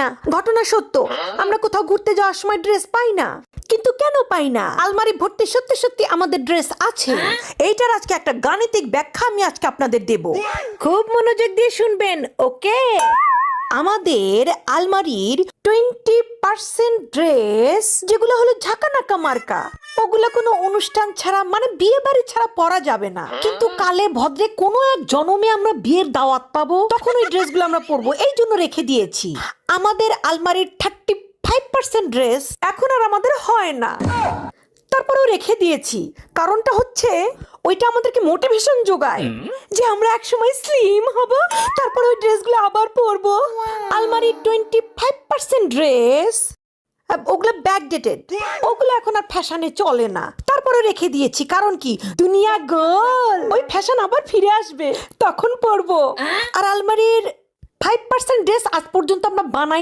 না ঘটনা সত্য। আমরা কোথাও ঘুরতে যাওয়ার সময় ড্রেস পাই না কিন্তু কেন পাই না আলমারি ভর্তি সত্যি সত্যি আমাদের ড্রেস আছে। এইটার আজকে একটা গাণিতিক ব্যাখ্যা আমি আজকে আপনাদের দেব। খুব মনোযোগ দিয়ে শুনবেন ওকে? আমাদের আলমারির টোয়েন্টি পার্সেন্ট ড্রেস যেগুলো হলো ঝাঁকানাকা মার্কা, ওগুলো কোনো অনুষ্ঠান ছাড়া মানে বিয়ে বাড়ি ছাড়া পরা যাবে না। কিন্তু কালে ভদ্রে কোনো এক জনমে আমরা বিয়ের দাওয়াত পাবো, তখন ওই ড্রেসগুলো আমরা পরবো। এই জন্য রেখে দিয়েছি। আমাদের আলমারির থার্টি ফাইভ পার্সেন্ট ড্রেস এখন আর আমাদের হয় না। তারপরেও রেখে দিয়েছি। কারণটা হচ্ছে ওইটা আমাদেরকে মোটিভেশন যোগায় যে আমরা একসময় স্লিম হব তারপর ওই ড্রেসগুলো আবার পরবো। আলমারির টোয়েন্টি ফাইভ পার্সেন্ট ড্রেস ওগুলো ব্যাক ডেটেড ওগুলো এখন আর ফ্যাশনে চলে না। তারপরে রেখে দিয়েছি কারণ কি? দুনিয়া গোল ওই ফ্যাশন আবার ফিরে আসবে তখন পরবো। আর আলমারির ফাইভ পার্সেন্ট ড্রেস আজ পর্যন্ত আমরা বানাই